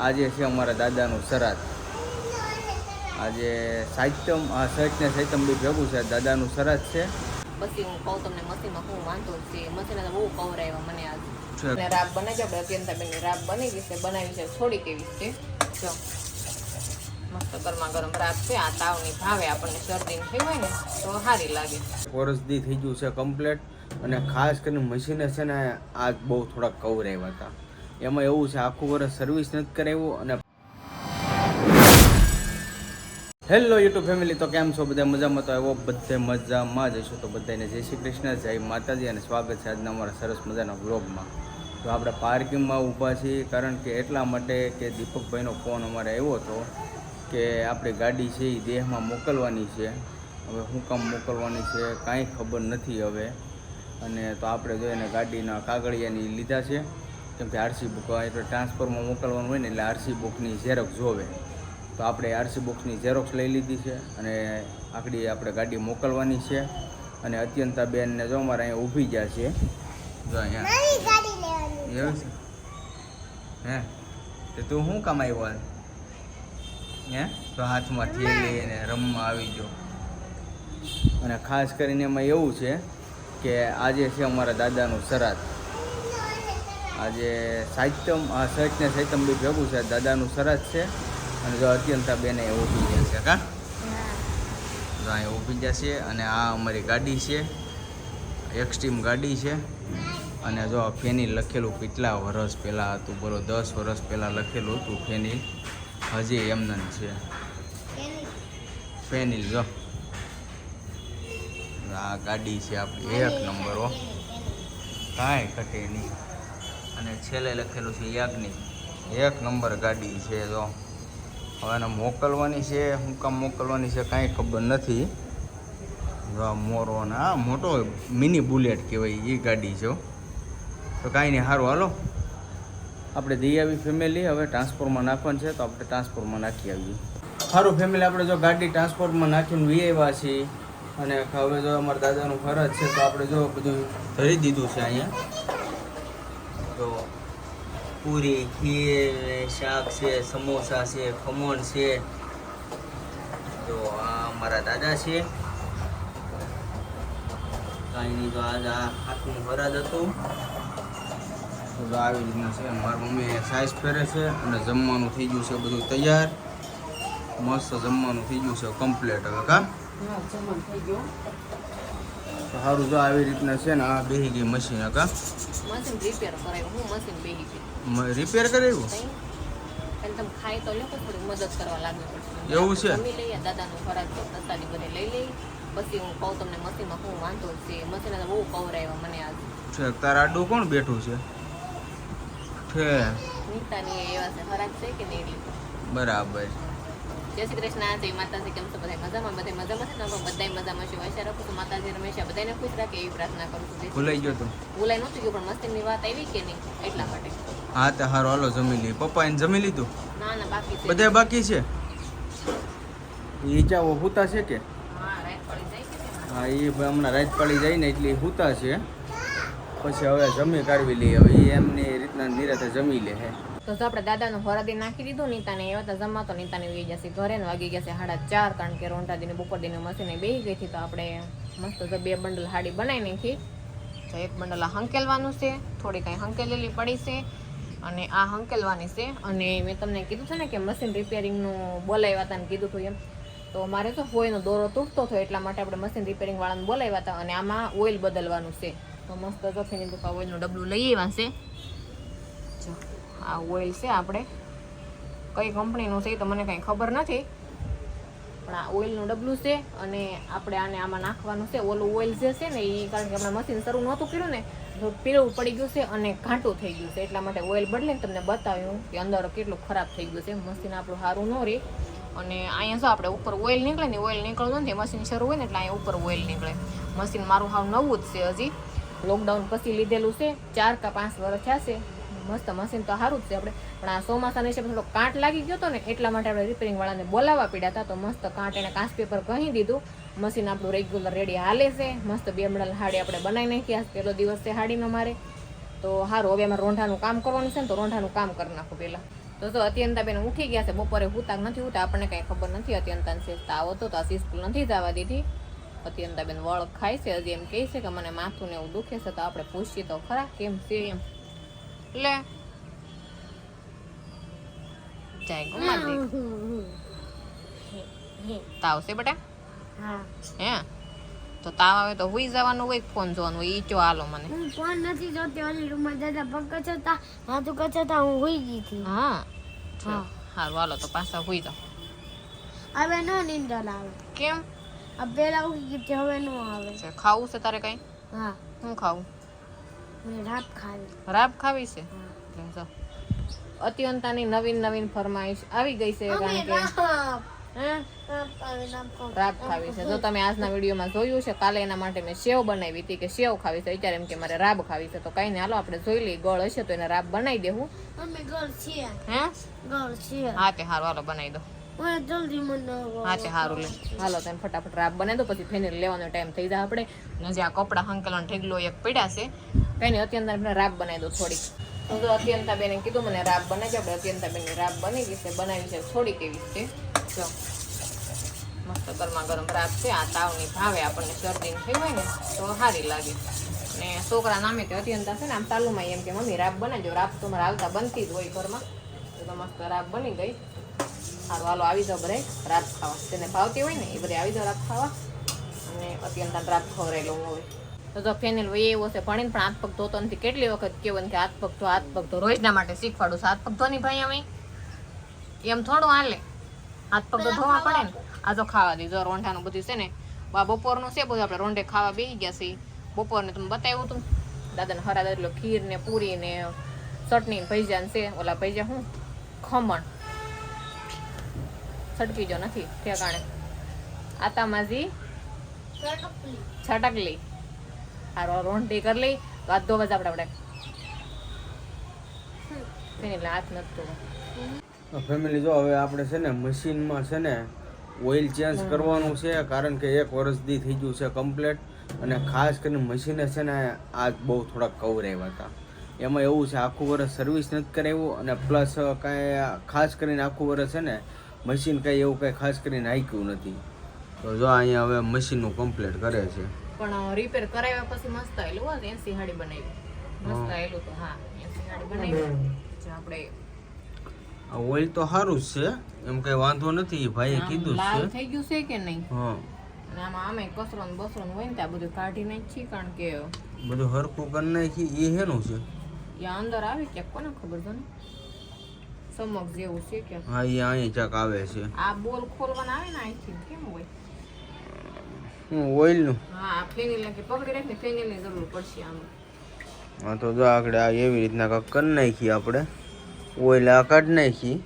આજે છે અમારા દાદાનું શ્રાદ્ધ આજે સાહિત્યમ આ સહિત ને સાહિત્યમ બી ભેગું છે દાદાનું શ્રાદ્ધ છે. પછી હું કહું તમને મસીમાં હું વાંધો છે. મશીને તો બહુ કવરાવ્યા મને આજે. રાબ બનાવી છે આપણે અત્યંતા બેનની રાબ બની ગઈ છે બનાવી છે થોડી કેવી છે? જો. મસ્ત ગરમા ગરમ રાબ છે આ તાવની ભાવે આપણને શરદી થઈ હોય ને તો સારી લાગે. વર્ષદી થઈ ગયું છે કમ્પ્લેટ અને ખાસ કરીને મશીને છે ને આજ બહુ થોડાક કવરાવ્યા હતા. એમાં એવું છે, આખું વર્ષ સર્વિસ નથી કરાવ્યું અને હેલો યુટ્યુબ ફેમિલી તો કેમ છો? બધા મજામાં? તો એવો બધે મજામાં જ હશો. તો બધાને જય શ્રી કૃષ્ણ, જય માતાજી અને સ્વાગત છે આજના અમારા સરસ મજાના વ્લોગમાં તો આપણે પાર્કિંગમાં ઊભા છીએ, કારણ કે એટલા માટે કે દીપકભાઈનો ફોન અમારે આવ્યો હતો કે આપણી ગાડી છે એ દેહમાં મોકલવાની છે. હવે શું કામ મોકલવાની છે, કાંઈ ખબર નથી હવે. અને તો આપણે જોઈએ એને ગાડીના કાગળિયાની લીધા છે. કેમ કે આરસી બુક એટલે ટ્રાન્સફરમાં મોકલવાનું હોય ને એટલે આરસી બુકની ઝેરોક્ષ જોવે. તો આપણે આરસી બુક્સની ઝેરોક્ષ લઈ લીધી છે અને આકડી આપણે ગાડી મોકલવાની છે. અને અત્યંતા બેનને જો અમારે અહીંયા ઊભી ગયા છે. જો અહીંયા. એવું છે? હે? તો તું શું કામ આવ્યો હે? તો હાથમાં થેલી અને રમવા આવી ગયો. અને ખાસ કરીને એમાં એવું છે કે આજે છે અમારા દાદાનું શ્રાદ્ધ આજે સાહિત્યમ આ સહિત ને સાહિત્યમ બી ભેગું છે. દાદાનું સરસ છે. અને જો અત્યંતા બેને ઊભી ગયા છે કા? જો અહીંયા ઊભી જશે છે અને આ અમારી ગાડી છે. એક્સ્ટ્રીમ ગાડી છે. અને જો આ ફેનિલ લખેલું કેટલા વર્ષ પહેલાં હતું બોલો દસ વર્ષ પહેલાં લખેલું હતું ફેનિલ. હજી એમને છે. ફેનિલ જો. આ ગાડી છે આપણી. એક નંબર હો. કાંઈ ઘટે નહીં. અને છેલ્લે લખેલું છે યાજ્ઞિક. એક નંબર ગાડી છે જો. હવે એને મોકલવાની છે શું કામ મોકલવાની છે કાંઈ ખબર નથી. જો આ મોરો ને આ મોટો મિની બુલેટ કહેવાય એ ગાડી છે તો કાંઈ નહીં સારું હાલો. આપણે દઈ આવી ફેમિલી હવે ટ્રાન્સફોર્મમાં નાખવાનું છે તો આપણે ટ્રાન્સફોર્મમાં નાખી આવીએ. સારું ફેમિલી આપણે જો ગાડી ટ્રાન્સફોર્મર નાખીને વી આવ્યા છીએ. અને હવે જો અમારા દાદાનું ફરજ છે તો આપણે જો બધું ધરી દીધું છે અહીંયા. તો પૂરી, ખીર શાક છે, સમોસા છે, ખમણ છે. તો આ મારા દાદા છે. કાંઈ નહીં, તો આજ આ હાથનું ફરજ હતું. તો આવી રીતનું છે. મારી મમ્મી સાઈઝ ફેરે છે અને જમવાનું થઈ ગયું છે બધું તૈયાર. મસ્ત જમવાનું થઈ ગયું છે કમ્પ્લેટ હવે, કા? થઈ ગયો. તો સારું જો આવી રીતના છે ને આ બેહી ગઈ મશીન કા? મશીન રિપેર કરાવ્યું હું મશીન બેહી ગઈ. રિપેર કરાવ્યું અને તમે ખાઈ તો લો તો થોડી મદદ કરવા લાગવી પડશે એવું છે? લઈએ દાદાનો ફરજ છે પ્રસાદી બધે લઈ લઈ. પછી હું કહું તમને મશીનમાં હું વાંધો છે. મશીને તો બહુ કવરાવ્યા મને આજ. છે તારા આડું કોણ બેઠું છે? છે. નીતાની એવા છે ફરજ છે કે નહીં બરાબર. જય શ્રી કૃષ્ણ જય માતાજી કેમ છો? બધા મજામાં? બધા મજામાં છે ને? બધા બધાય મજામાં છે. આશા રાખું છું માતાજી રમેશા બધાને ખુશ રાખે એવી પ્રાર્થના કરું છું. ભૂલાઈ ગયો તો. ભૂલાઈ નહોતું ગયું પણ મસ્તીની વાત આવી કે નહીં? એટલા માટે. હા તો હારો હાલો જમી લઈએ. પપ્પા એને જમી લીધું? ના ના બાકી છે. બધા બાકી છે? ઈજાઓ હુતા છે કે? હા રાત પડી જાય હા એ હમણાં રાત પડી જાય ને એટલે હુતા છે. પછી હવે જમી કાઢવી લઈએ. હવે એ એમની રીતના નિરાતે જમી લે હે. તો આપણે દાદાનું ફરદી નાખી દીધું, નીતાને એવા તો જમવા તો નીતાને ઉઈ જશે ઘરે ને વાગી છે સાડા ચાર, કારણ કે રોંટા દીને બપોર દીને મશીને બેસી ગઈ હતી, તો આપણે મસ્ત બે બંડલ હાડી બનાવી નાખી. તો એક બંડલ હંકેલવાનું છે થોડી કાંઈ હંકેલેલી પડી છે, અને આ હંકેલવાની છે, અને મેં તમને કીધું છે ને કે મશીન રિપેરિંગનું બોલાવ્યા હતા ને કીધું હતું એમ. તો મારે તો હોયનો દોરો તૂટતો હતો, એટલા માટે આપણે મશીન રિપેરિંગ વાળાને બોલાવ્યા હતા, અને આમાં ઓઇલ બદલવાનું છે. તો મસ્ત જો ફેની દુકા ઓઇલનું ડબલું લઈ આવ્યા છે. આ ઓઇલ છે આપણે. કઈ કંપનીનું છે એ તો મને કંઈ ખબર નથી. પણ આ ઓઇલનું ડબલું છે અને આપણે આને આમાં નાખવાનું છે. ઓલું ઓઇલ જે છે ને એ કારણ કે આપણે મશીન શરૂ નહોતું કર્યું ને, તો પીળું પડી ગયું છે અને ઘાંટું થઈ ગયું છે. એટલા માટે ઓઇલ બદલીને તમને બતાવ્યું કે અંદર કેટલું ખરાબ થઈ ગયું છે. મશીન આપણું સારું ન રહે. અને અહીંયા શું આપણે ઉપર ઓઇલ નીકળે ને ઓઇલ નીકળતું નથી. મશીન શરૂ હોય ને એટલે અહીંયા ઉપર ઓઇલ નીકળે. મશીન મારું હાવ નવું જ છે હજી. લોકડાઉન પછી લીધેલું છે. ચાર કે પાંચ વર્ષ થયા છે. મસ્ત મશીન તો સારું જ છે આપણે. પણ આ ચોમાસાના હિસાબે થોડો કાંટ લાગી ગયો હતો ને, એટલા માટે આપણે રિપેરિંગ વાળાને બોલાવવા પડ્યા હતા. તો મસ્ત કાંટ એને કાચ પેપર કહી દીધું. મશીન આપણું રેગ્યુલર રેડી હાલે છે. મસ્ત બે મડલ હાડી આપણે બનાવી નાખ્યા પહેલો દિવસ છે હાડીનો મારે. તો સારું હવે અમારે રોંઢાનું કામ કરવાનું છે ને, તો રોંઢાનું કામ કરી નાખું પહેલાં. તો જો અત્યંતાબેન ઉઠી ગયા છે. બપોરે હુતા નથી હુતા આપણને કંઈ ખબર નથી. અત્યંતા ને આવો તો આ સ્કૂલ નથી જવા દીધી. અત્યંતા બેન વળ ખાય છે. હજી એમ કહે છે કે મને માથું ને એવું દુખે છે. તો આપણે પૂછીએ તો ખરા, કેમ છે એમ? લે. જાય ગુમા તાવ છે બેટા? હા. હે? તો તાવ આવે તો હુઈ જવાનું હોય ફોન જોવાનું હોય ઈ ચો હાલો મને. હું ફોન નથી જોતી ઓલી રૂમમાં દાદા પગ કચરતા હાથું કચરતા હું હોઈ ગઈ હતી. હા. હા. હારું હાલો તો પાછા હુઈ જાઓ. હવે નો નીંદર આવે. કેમ? આ પેલા ઉગી ગઈ હવે નો આવે. છે ખાવું છે તારે કઈ? હા. હું ખાવું? રાત ખાવી. રાબ ખાવી છે? હા. અત્યંતાની નવીન નવીન ફરમાઈશ આવી ગઈ છે કારણ કે. રાબ. ખાવી છે. જો તમે આજના વિડીયોમાં જોયું છે કાલે એના માટે મેં સેવ બનાવી હતી કે સેવ ખાવી છે. અત્યારે એમ કે મારે રાબ ખાવી છે. તો કઈ નહીં હાલો આપણે જોઈ લઈએ ગળ હશે તો એને રાબ બનાવી દેવું. ઘર છે હે? ગળ છે હા તે હારું હાલો બનાવી દો. જલ્દી હા તે સારું લે. હાલો તમે ફટાફટ રાબ બનાવી દો પછી ફેને લેવાનો ટાઈમ થઈ જાય આપણે. જ્યાં જે આ કપડા હંકેલો ઠેગલો એક પડ્યા છે કઈ નહીં અત્યંત આપણે રાબ બનાવી દો થોડીક. હું તો અત્યંત બેને કીધું મને રાબ બનાવી આપણે અત્યંતા બેનની રાબ બની ગઈ છે, બનાવી છે થોડીક એવી છે. જો, મસ્ત ગરમા ગરમ રાબ છે, આ તાવની ભાવે આપણને શરદી થઈ હોય ને, તો સારી લાગે. ને છોકરા નામે કે અત્યંતા છે ને, આમ તાલુમાં એમ કે, મમ્મી, રાબ બનાવજો, રાબ તો મારે આવતા બનતી જ હોય ઘરમાં. તો મસ્ત રાબ બની ગઈ. સારું હાલો, આવી જાઓ બધાય, રાબ ખાવા. તેને ભાવતી હોય ને, એ બધી આવી જાઓ રાબ ખાવા. અને અત્યંત રાત ખવડાયેલું હોય તો તો ફેનિલ હોય એવો છે ભણીને પણ હાથ પગ ધોતો નથી. કેટલી વખત કેવું કે હાથ પગ ધો હાથ પગ ધો. રોજના માટે શીખવાડું હાથ પગ ધોની ભાઈ અમે. એમ થોડું હાલે. હાથ પગ તો ધોવા પડે ને. આ તો ખાવા દીધો રોંઢાનું બધું છે ને. આ બપોરનું છે બધું આપણે રોંઢે ખાવા બેસી ગયા છીએ. બપોરને તમે બતાવ્યું હતું. દાદાને હરા દાદલો ખીર ને પૂરી ને ચટણી ભૈજા છે. ઓલા ભૈજા શું ખમણ. છટકી જો નથી. ઠેકાણે. આતામાજી. છટકલી. હારો રોંઢી કરી લઈ તો આ ધોવા જ આપણે. આપણે એટલે હાથ નથી ફેમિલી જો હવે આપણે છે ને મશીનમાં છે ને ઓઇલ ચેન્જ કરવાનું છે કારણ કે એક વર્ષથી થઈ ગયું છે કમ્પ્લેટ અને ખાસ કરીને મશીને છે ને આજ બહુ થોડાક કવરાવ્યા હતા. એમાં એવું છે આખું વર્ષ સર્વિસ નથી કરાવ્યું અને પ્લસ કાંઈ ખાસ કરીને આખું વર્ષ છે ને મશીન કાંઈ એવું કાંઈ ખાસ કરીને હાંક્યું નથી. તો જો અહીંયા હવે મશીનનું કમ્પ્લેટ કરે છે. પણ રિપેર કરાવ્યા પછી મસ્ત આવેલું હોય એસી હાડી બનાવી. મસ્ત આવેલું તો હા એસી હાડી બનાવી. જે આપણે આ ઓઇલ તો સારું જ છે એમ કંઈ વાંધો નથી ભાઈએ કીધું છે લાલ થઈ ગયું છે કે નહીં? હા. અને આમાં આમે કસરો ને બસરો ને હોય ને ત્યાં બધું કાઢી નાખી કારણ કે બધું હરખું કરી નાખી એ હેનું છે? એ અંદર આવે ક્યાંક કોને ખબર છે ને? સમક જેવું છે કે હા એ અહીં ચાક આવે છે. આ બોલ ખોલવાના આવે ને અહીંથી કેમ હોય? ઓઇલનું. હા નું ફેનિલ કે પકડી રાખને ફેનિલની જરૂર પડશે આમાં. હા તો જો આગળ આ એવી રીતના કાંઈક કરી નાખી આપણે. ઓઇલ આ કાઢી નાખી.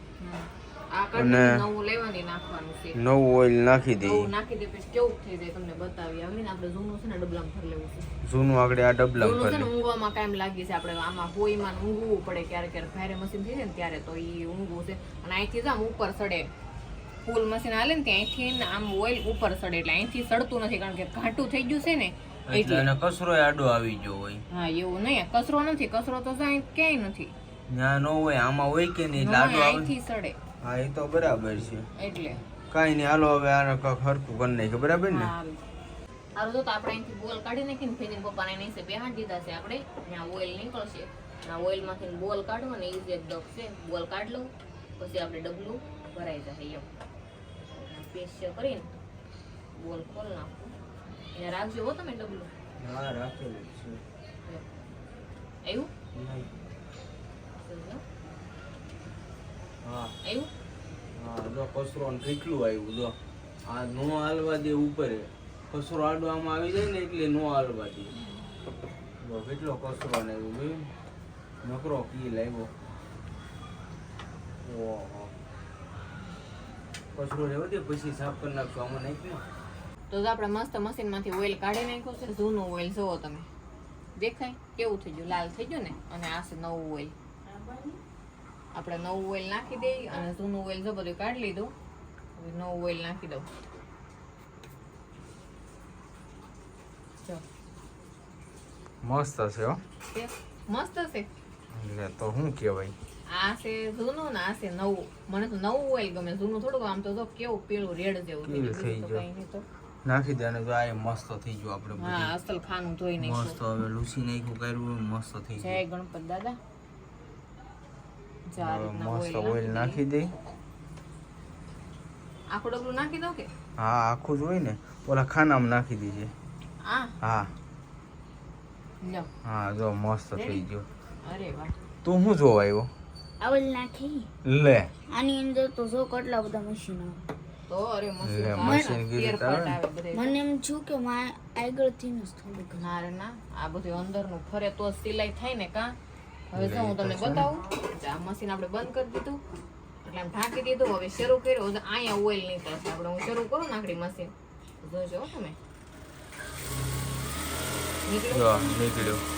અને નવું લેવાની નાખવાનું છે. નવું ઓઇલ નાખી દઈએ. નાખી દે પછી કેવું થઈ જાય તમને બતાવી આવી ને આપણે જૂનું છે ને ડબલામાં ભરી લેવું છે. જૂનું આગળ આ ડબલા જૂનું છે ઊંઘવામાં કાયમ લાગી છે આપણે. આમાં હોઈમાં ઊંઘવું પડે ક્યારેક ક્યારેક ભારે મશીન થઈ જાય ને ત્યારે તો એ ઊંઘવું છે. અને અહીંથી જ આમ ઉપર સડે ફૂલ મશીન હાલે ને ત્યાંથી આમ ઓઇલ ઉપર સડે એટલે અહીંથી સડતું નથી કારણ કે ઘાટું થઈ ગયું છે ને એટલે એને કચરો આડો આવી ગયો હોય. હા એવું નહીં. કચરો નથી. કચરો તો જાય ક્યાંય નથી. ના નો હોય આમાં હોય કે નહીં લાડો અહીંથી સડે. હા એ તો બરાબર છે. એટલે. કાઈ નહીં હાલો હવે આને હરખું કરી નાખે બરાબર ને? હારું તો આપણે અહીંથી બોલ કાઢી નાખીને ફેરીને પપ્પાને નહીં છે બેહાડી દીધા છે આપણે. ત્યાં ઓઇલ નીકળશે. આ ઓઇલમાંથી બોલ કાઢવો ને ઈઝી એક ડબ છે. બોલ કાઢ લઉં પછી આપણે ડબલું ભરાઈ જાય એમ. પેસ્ટ કરીને બોલ ખોલ નાખું. એને રાખજો હો તમે ડબલું. હા રાખેલું છે. આવ્યું હા. આવ્યું હા જો કસરો ને કેટલું આવ્યું જો. આ નો હાલવા દે ઉપર. કસરો આડો આમાં આવી જાય ને એટલે નો હાલવા દે. કેટલો કચરો ને એવું નકરો કી લાવ્યો ઓહો. કચરો રહેવા દે પછી સાફ કરી નાખશું આમાં નાખ ને તો જો આપણે મસ્ત મશીનમાંથી ઓઇલ કાઢી નાખ્યું છે જૂનું ઓઇલ જુઓ તમે દેખાય કેવું થઈ ગયું લાલ થઈ ગયું ને અને આ છે નવું ઓઇલ આપણે નવું ઓઇલ નાખી દઈએ અને જૂનું ઓઇલ જો બધું કાઢી લીધું હવે નવું ઓઇલ નાખી દઉં જો મસ્ત છે હો કે મસ્ત છે એટલે તો શું કહેવાય આ છે જૂનું ને આ છે નવું. મને તો નવું ઓઇલ ગમે. જૂનું થોડુંક આમ તો કેવું પીળું રેડ જેવું થઈ ગયું તો તો. નાખી દે અને આ મસ્ત થઈ ગયું આપણે હા અસલ ખાનું ધોઈ નાખ્યું. મસ્ત હવે લૂસી નાખ્યું કર્યું મસ્ત થઈ જય ગણપત દાદા. મસ્ત ઓઇલ નાખી દે. આખું નાખી દઉં કે? હા આખું જ હોય ને ઓલા ખાનામાં નાખી દીજે. હા. હા હા જો મસ્ત થઈ ગયો. અરે વાહ. તું શું જોવા આવ્યો? આવલ નાખી. લે. આની અંદર તો જો કેટલા બધા મશીનો તો અરે મશીન. મને એમ છું કે માં આગળથી ના રે ના આ બધું અંદરનું ફરે તો સિલાઈ થાય ને કા. હવે તો હું તમને બતાવું આ મશીન આપણે બંધ કરી દીધું એટલે આમ ઢાંકી દીધું હવે શરૂ કર્યું. અહીંયા ઓઇલ નીકળશે આપણે હું શરૂ કરું નાખડી મશીન જોજો હો તમે. નીકળ્યું જો નીકળ્યો.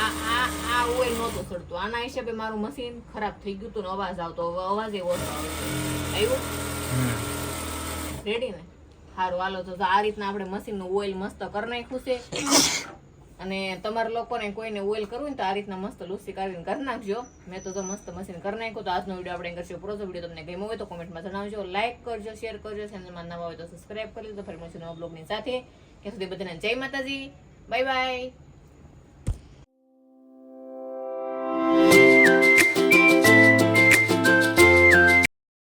આ આ આ ઓઇલ નહોતું સડતું. આના હિસાબે મારું મશીન ખરાબ થઈ ગયું હતું ને અવાજ આવતો. હવે અવાજ એવો આવ્યો. રેડી ને? સારું હાલો તો આ રીતના આપણે મશીનનું ઓઇલ મસ્ત કરી નાખ્યું છે. અને તમારા લોકોને કોઈને ઓઇલ કરવું ને તો આ રીતના મસ્ત લુસી કાઢીને કરી નાખજો. મેં તો મસ્ત મશીન કરી નાખ્યું તો આજનો વીડિયો આપણે કરશું. પૂરો તો વીડિયો તમને ગમ્યો હોય તો કોમેન્ટમાં જણાવજો. લાઇક કરજો શેર કરજો. ચેનલમાં નવા હોય તો સબસ્ક્રાઇબ કરી લેજો ફરી મળશું નવા બ્લોગની સાથે. ત્યાં સુધી બધાને જય માતાજી. Bye bye